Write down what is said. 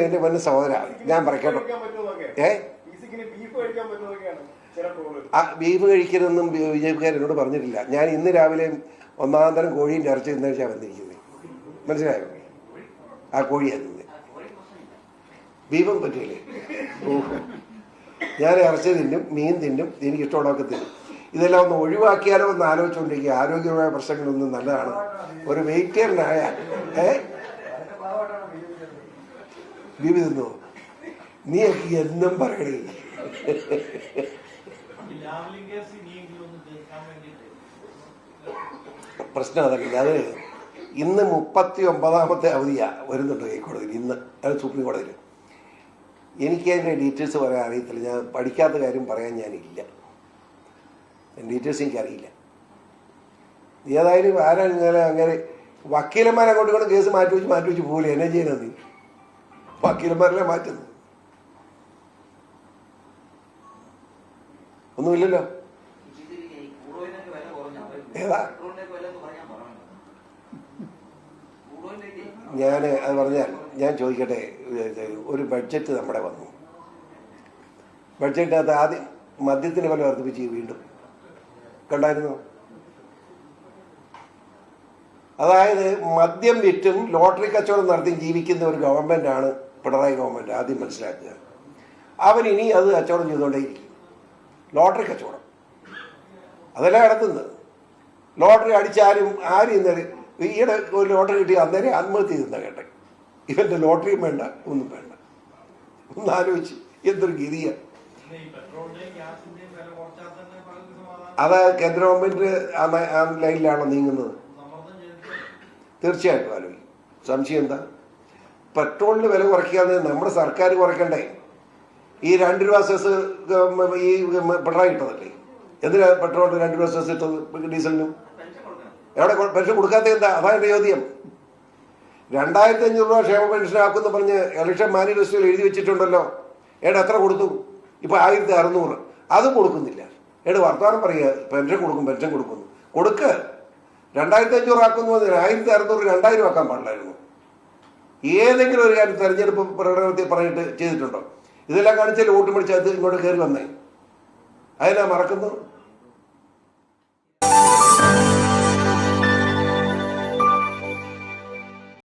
എന്റെ പൊന്ന സഹോദര ഞാൻ പറയട്ടോ ഏ? ആ ബീഫ് കഴിക്കരുതെന്നും ബി ജെ പിക്കാർ എന്നോട് പറഞ്ഞിട്ടില്ല. ഞാൻ ഇന്ന് രാവിലെ ഒന്നാം തരം കോഴീന്റെ ഇറച്ചി ഇന്ന് വന്നിരിക്കുന്നത് മനസ്സിലായോ? ആ കോഴിയാണ് തിന്നത് ബീഫും പറ്റില്ലേ ഓ. ഞാൻ ഇറച്ചി തിന്നും മീൻ തിന്നും എനിക്ക് ഇഷ്ടമുള്ളതൊക്കെ തിന്നും. ഇതെല്ലാം ഒന്ന് ഒഴിവാക്കിയാലോ എന്ന് ആലോചിച്ചുകൊണ്ടിരിക്കുക ആരോഗ്യപരമായ പ്രശ്നങ്ങളൊന്നും നല്ലതാണ്. ഒരു വെയിറ്റേറിനായ ഏ? ബീബി തിന്നോ നീ എന്നും പറയണേ. പ്രശ്നം അതല്ല അത് ഇന്ന് മുപ്പത്തി ഒമ്പതാമത്തെ അവധിയാ വരുന്നുണ്ട് ഹൈക്കോടതിയിൽ. ഇന്ന് അത് സുപ്രീം കോടതിയിൽ. എനിക്ക് അതിന്റെ ഡീറ്റെയിൽസ് പറയാൻ അറിയത്തില്ല. ഞാൻ പഠിക്കാത്ത കാര്യം പറയാൻ ഞാനില്ല. ഡീറ്റെയിൽസ് എനിക്കറിയില്ല. ഏതായാലും ആരാണ് ഇങ്ങനെ അങ്ങനെ വക്കീലന്മാരെ അങ്ങോട്ട് കേസ് മാറ്റി വെച്ച് മാറ്റി വെച്ച് പോകില്ല എന്നെ ചെയ്യുന്നത് നീ? വക്കീലന്മാരല്ലേ മാറ്റുന്നു. ഒന്നുമില്ലല്ലോ. ഏതാ? ഞാൻ അത് പറഞ്ഞാൽ ഞാൻ ചോദിക്കട്ടെ ഒരു ബഡ്ജറ്റ് നമ്മുടെ വന്നു. ബഡ്ജറ്റിനകത്ത് ആദ്യം മദ്യത്തിന് വില വർദ്ധിപ്പിച്ച് വീണ്ടും. കണ്ടായിരുന്നു? അതായത് മദ്യം വിറ്റും ലോട്ടറി കച്ചവടം നടത്തി ജീവിക്കുന്ന ഒരു ഗവൺമെന്റാണ് പിണറായി ഗവൺമെന്റ് ആദ്യം മനസ്സിലാക്കുക. അവൻ ഇനി അത് കച്ചവടം ചെയ്തുകൊണ്ടേയിരിക്കും. ലോട്ടറി കച്ചവടം. അതല്ല നടത്തുന്നത് ലോട്ടറി അടിച്ചാലും ആരും ഇന്നലെ ഈയിടെ ഒരു ലോട്ടറി കിട്ടി അന്നേരം ആത്മഹത്യ ചെയ്തെന്നാ കേട്ടെ. ഇവന്റെ ലോട്ടറിയും വേണ്ട ഒന്നും വേണ്ട. ഒന്ന് ആലോചിച്ച് എന്തൊരു ഗതിയ. അത് കേന്ദ്ര ഗവൺമെന്റ് ആ ലൈനിലാണോ നീങ്ങുന്നത്? തീർച്ചയായിട്ടും ആലോചിക്കും. സംശയം എന്താ? പെട്രോളിന് വില കുറയ്ക്കാതെ നമ്മുടെ സർക്കാർ കുറയ്ക്കണ്ടേ? ഈ രണ്ട് രൂപ സെസ് ഈ പിണറായി ഇട്ടതല്ലേ? എന്തിനാ പെട്രോളിന് രണ്ട് രൂപ സെസ് ഇട്ടത് ഡീസലിനും? എവിടെ പെൻഷൻ കൊടുക്കാത്ത എന്താ? അതാണ് ചോദ്യം. രണ്ടായിരത്തി അഞ്ഞൂറ് രൂപ ക്ഷേമ പെൻഷൻ ആക്കുമെന്ന് പറഞ്ഞ് ഇലക്ഷൻ മാനിഫെസ്റ്റോയിൽ എഴുതി വെച്ചിട്ടുണ്ടല്ലോ. ഏടാ എത്ര കൊടുത്തു? ഇപ്പൊ ആയിരത്തി അറുന്നൂറ്. അതും കൊടുക്കുന്നില്ല. ഏട് വർത്തമാനം പറയുക. പെൻഷൻ കൊടുക്കും പെൻഷൻ കൊടുക്കുന്നു കൊടുക്ക്. രണ്ടായിരത്തി അഞ്ഞൂറ് ആക്കുന്നു ആയിരത്തി അറുന്നൂറ് രണ്ടായിരം ആക്കാൻ പാടില്ലായിരുന്നു. ഏതെങ്കിലും ഒരു കാര്യം തെരഞ്ഞെടുപ്പ് പ്രകടനത്തിൽ പറഞ്ഞിട്ട് ചെയ്തിട്ടുണ്ടോ? ഇതെല്ലാം കാണിച്ചാൽ വോട്ട് പിടിച്ചത് ഇങ്ങോട്ട് കയറി വന്നേ? അതിനാ മറക്കുന്നു?